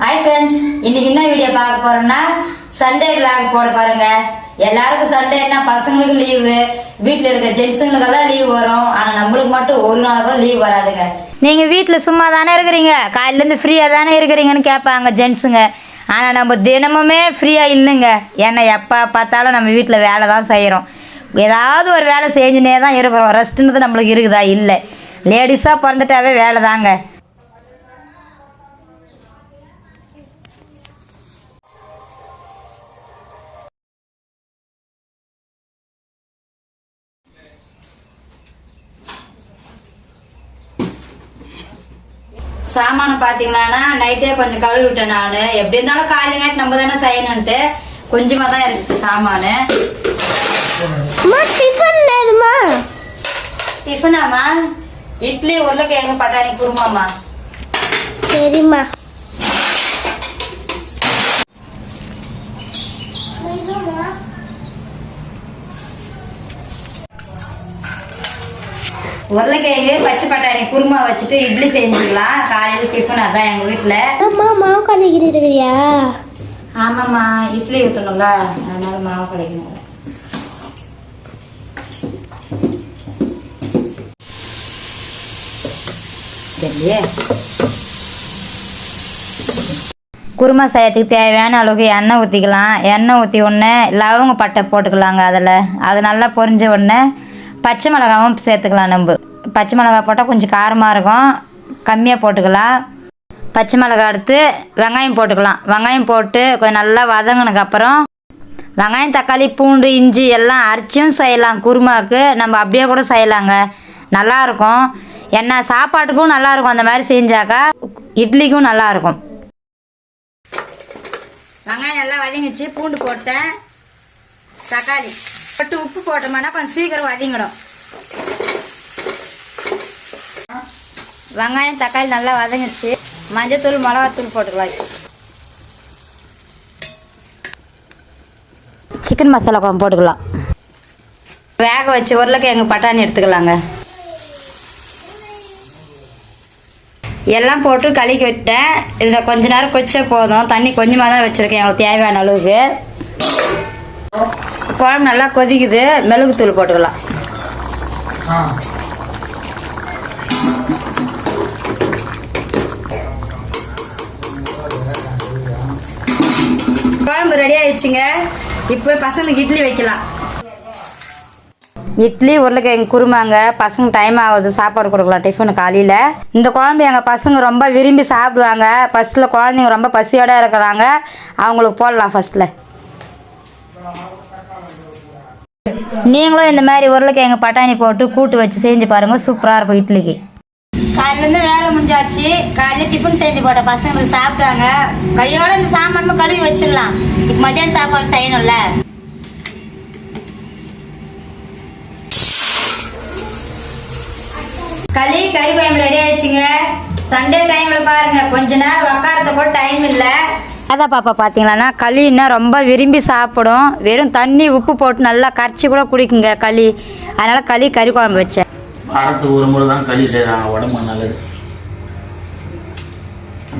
Hi friends இன்னைக்கு என்ன video பார்க்க போறோம்னா சண்டே விளாக் போட பாருங்க. எல்லாருக்கும் சண்டேனா பசங்களுக்கு லீவு வீட்டில் இருக்க ஜென்ஸுங்களுக்கெல்லாம் லீவ் வரும். ஆனால் நம்மளுக்கு மட்டும் ஒரு நாள் கூட லீவ் வராதுங்க. நீங்கள் வீட்டில் சும்மா தானே இருக்கிறீங்க காலையிலேருந்து ஃப்ரீயாக தானே இருக்கிறீங்கன்னு கேட்பாங்க ஜென்ஸுங்க ஆனால் நம்ம தினமுமே ஃப்ரீயாக இல்லைங்க. ஏன்னா எப்போ பார்த்தாலும் நம்ம வீட்டில் வேலை தான் செய்கிறோம் ஏதாவது ஒரு வேலை செஞ்சுனே தான் இருக்கிறோம். ரெஸ்ட்டுன்றது நம்மளுக்கு இருக்குதா? இல்லை. லேடிஸாக பிறந்துட்டாவே வேலை தாங்க சாமானம் பார்த்தீங்கன்னா நைட்டே கொஞ்சம் கழுவி விட்டேன் நான். எப்படி இருந்தாலும் காலையில் நைட் நம்ம தானே செய்யணும்ட்டு கொஞ்சமாக தான் இருக்கு சாமானு. டிஃபனாமா இட்லி உருளைக்கிழங்கு பட்டாணி குருமாமா சரிம்மா. உருளைக்கிழங்கு பச்சை பட்டாணி குருமா வச்சுட்டு இட்லி செஞ்சுக்கலாம். காலையில் டிஃபன் அதான் எங்கள் வீட்டில் அம்மா மாவு கலக்கிட்டு இருக்கிறியா? ஆமாம்மா இட்லி ஊற்றணும்ல அதனால மாவு தெரியலையே. குருமா செய்யறதுக்கு தேவையான அளவுக்கு எண்ணெய் ஊற்றிக்கலாம் எண்ணெய் ஊற்றி உடனே லவங்க பட்டை போட்டுக்கலாங்க அதில். அது நல்லா பொரிஞ்ச உடனே பச்சை மிளகாவும் சேர்த்துக்கலாம் நம்ம. பச்சை மிளகா போட்டால் கொஞ்சம் காரமாக இருக்கும். கம்மியாக போட்டுக்கலாம். பச்சை மிளகா எடுத்து வெங்காயம் போட்டுக்கலாம். வெங்காயம் போட்டு கொஞ்சம் நல்லா வதங்கினதுக்கப்புறம் வெங்காயம் தக்காளி பூண்டு இஞ்சி எல்லாம் அரைச்சும் செய்யலாம். குருமாவுக்கு நம்ம அப்படியே கூட செய்யலாங்க. நல்லாயிருக்கும் என்ன சாப்பாட்டுக்கும் நல்லாயிருக்கும் அந்த மாதிரி செஞ்சாக்கா இட்லிக்கும் நல்லாயிருக்கும் வெங்காயம் நல்லா வதங்கிச்சு. பூண்டு போட்டேன். தக்காளி. பட்டு உப்பு போட்டோம்னா கொஞ்சம் சீக்கிரம் வதங்கிடும். வெங்காயம் தக்காளி நல்லா வதங்கிடுச்சு. மஞ்சத்தூள் மிளகாத்தூள் போட்டுக்கலாம் சிக்கன் மசாலா கொஞ்சம் போட்டுக்கலாம். வேக வச்சு உருளைக்கிழங்கு பட்டாணி எடுத்துக்கலாங்க. எல்லாம் போட்டு கழுக்கி விட்டேன். இதில் கொஞ்ச நேரம் கொச்சா போதும். தண்ணி கொஞ்சமாக தான் வச்சுருக்கேன். எங்களுக்கு தேவையான அளவுக்கு. குழம்பு நல்லா கொதிக்குது. மிளகுத்தூள் போட்டுக்கலாம். குழம்பு ரெடி ஆயிடுச்சுங்க. இப்போ பசங்களுக்கு இட்லி வைக்கலாம். இட்லி உருளைக்கிழங்கு குருமாங்க. பசங்க டைம் ஆகுது. சாப்பாடு கொடுக்கலாம். டிஃபனு காலையில். இந்த குழம்பு எங்கள் பசங்க ரொம்ப விரும்பி சாப்பிடுவாங்க. ஃபஸ்ட்டில் குழந்தைங்க ரொம்ப பசியோட இருக்கிறாங்க. அவங்களுக்கு போடலாம் ஃபஸ்ட்டில் நீங்களும் இந்த மாதிரி உருளைக்கிழங்கு பட்டாணி போட்டு கூட்டு வச்சு செஞ்சு பாருங்கள் சூப்பராக இருக்கும் இட்லிக்கு. காலையிலேருந்து வேலை முடிஞ்சாச்சு. காலையில் டிஃபன் செஞ்சு போட்ட பசங்களுக்கு சாப்பிட்றாங்க. கையோட இந்த சாமானும் கழுவி வச்சிடலாம். இப்போ மதியானம் சாப்பாடு செய்யணும்ல. களி கறி குழம்பு ரெடி ஆயிடுச்சுங்க. சண்டே டைம்ல பாருங்க. கொஞ்ச நேரம் உக்காரத்த கூட டைம் இல்லை. அதான் பாப்பா பார்த்தீங்களான்னா களின்னா ரொம்ப விரும்பி சாப்பிடும். வெறும் தண்ணி உப்பு போட்டு நல்லா கரைச்சி கூட குடிக்குங்க களி. அதனால் களி கறி குழம்பு வச்சேன். வாரத்துக்கு ஒரு முறை தான் களி செய்கிறாங்க உடம்பு நல்லது.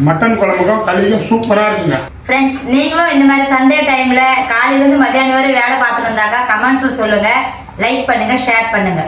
மட்டன் குழம்புக்கும் களியும் சூப்பராக இருக்குங்க. ஃப்ரெண்ட்ஸ் நீங்களும் இந்த மாதிரி சண்டே டைம்ல காலையில இருந்து மத்தியானம் வரை வேலை பார்த்துட்டு இருந்தாக்கா கமெண்ட்ஸ்ல சொல்லுங்க. லைக் பண்ணுங்க ஷேர் பண்ணுங்க.